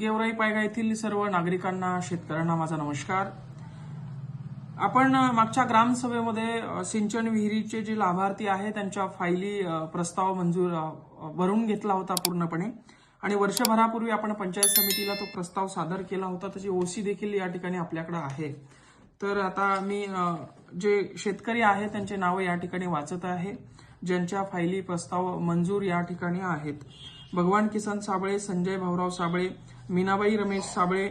गेवराई पायगा येथील सर्व नागरिकांना शेतकऱ्यांना माझा नमस्कार. आपण मागच्या ग्रामसभेमध्ये सिंचन विहिरीचे जे लाभार्थी आहे त्यांच्या फायली प्रस्ताव मंजूर भरून घेतला होता पूर्णपणे. आणि वर्षभरापूर्वी आपण पंचायत समितीला तो प्रस्ताव सादर केला होता. त्याची ओसी देखील या ठिकाणी आपल्याकडे आहे. तर आता मी जे शेतकरी आहे त्यांचे नावं या ठिकाणी वाचत आहे. ज्यांच्या फायली प्रस्ताव मंजूर या ठिकाणी आहेत. भगवान किसन साबळे संजय भाऊराव साबळे मीनाबाई रमेश साबळे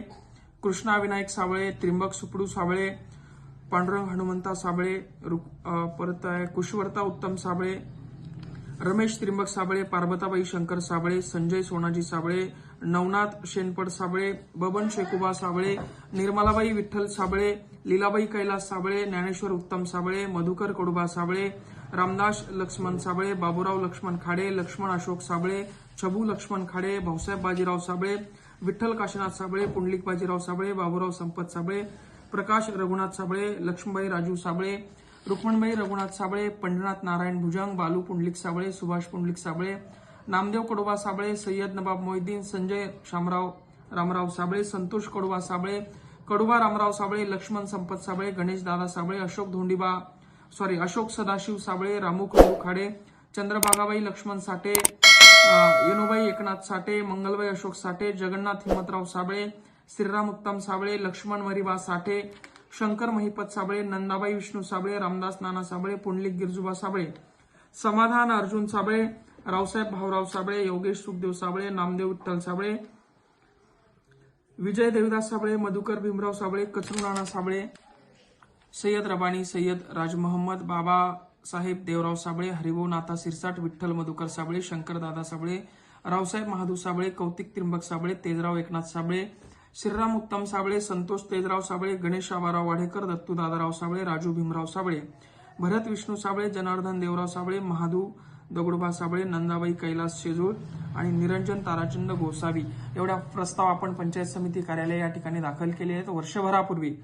कृष्णा विनायक साबळे त्रिंबक सुपडू साबळे पांडुरंग हनुमंता साबळे परत आहे कुशवर्ता उत्तम साबळे रमेश त्रिंबक साबळे पार्वताबाई शंकर साबळे संजय सोनाजी साबळे नवनाथ शेनपड साबळे बबन शेकुबा साबळे निर्मलाबाई विठ्ठल साबळे लीलाबाई कैलास साबळे ज्ञानेश्वर उत्तम साबळे मधुकर कडुबा साबळे रामदास लक्ष्मण साबळे बाबूराव लक्ष्मण खाडे लक्ष्मण अशोक साबळे छबू लक्ष्मण खाडे भाऊसाहेब बाजीराव साबळे विठ्ठल काशीनाथ साबळे पुंडलिक बाजीराव साबळे बाबूराव संपत साबळे प्रकाश रघुनाथ साबळे लक्ष्मीबाई राजू साबळे रुक्मणबाई रघुनाथ साबळे पंढरनाथ नारायण भुजंग बालू पुंडलिक साबळे सुभाष पुंडलिक साबळे नामदेव कडोबा साबळे सय्यद नबाब मोहिद्दीन संजय शामराव रामराव साबळे संतोष कडोबा साबळे कडोबा रामराव साबळे लक्ष्मण संपत साबळे गणेश दादा साबळे अशोक धोंडीबा सॉरी अशोक सदाशिव साबळे रामू कडू खाडे चंद्रभागाबाई लक्ष्मण साठे येनुबाई एकनाथ साठे मंगलबाई अशोक साठे जगन्नाथ हिमतराव साबळे श्रीराम उत्तम साबळे लक्ष्मण मरिबा साठे शंकर महिपत साबळे नंदाबाई विष्णू साबळे रामदास नाना साबळे पुंडलिक गिरजुबा साबळे समाधान अर्जुन साबळे रावसाहेब भाऊराव साबळे योगेश सुखदेव साबळे नामदेव विठ्ठल साबळे विजय देवदास साबळे मधुकर भीमराव साबळे कचरू नाना साबळे सय्यद रबानी सय्यद राज मोहम्मद बाबा साहेब देवराव साबळे हरिभाऊ नाथा सिरसाट विठ्ठल मधुकर साबळे शंकरदादा साबळे रावसाहेब महादू साबळे कौतिक त्रिंबक साबळे तेजराव एकनाथ साबळे श्रीराम उत्तम साबळे संतोष तेजराव साबळे गणेश आबाराव वाडेकर दत्तू दादाराव साबळे राजू भीमराव साबळे भरत विष्णू साबळे जनार्दन देवराव साबळे महादू दगडोबा साबळे नंदाबाई कैलास शेजूळ आणि निरंजन ताराचंद गोसावी. एवढा प्रस्ताव आपण पंचायत समिती कार्यालय या ठिकाणी दाखल केले आहेत. वर्षभरापूर्वी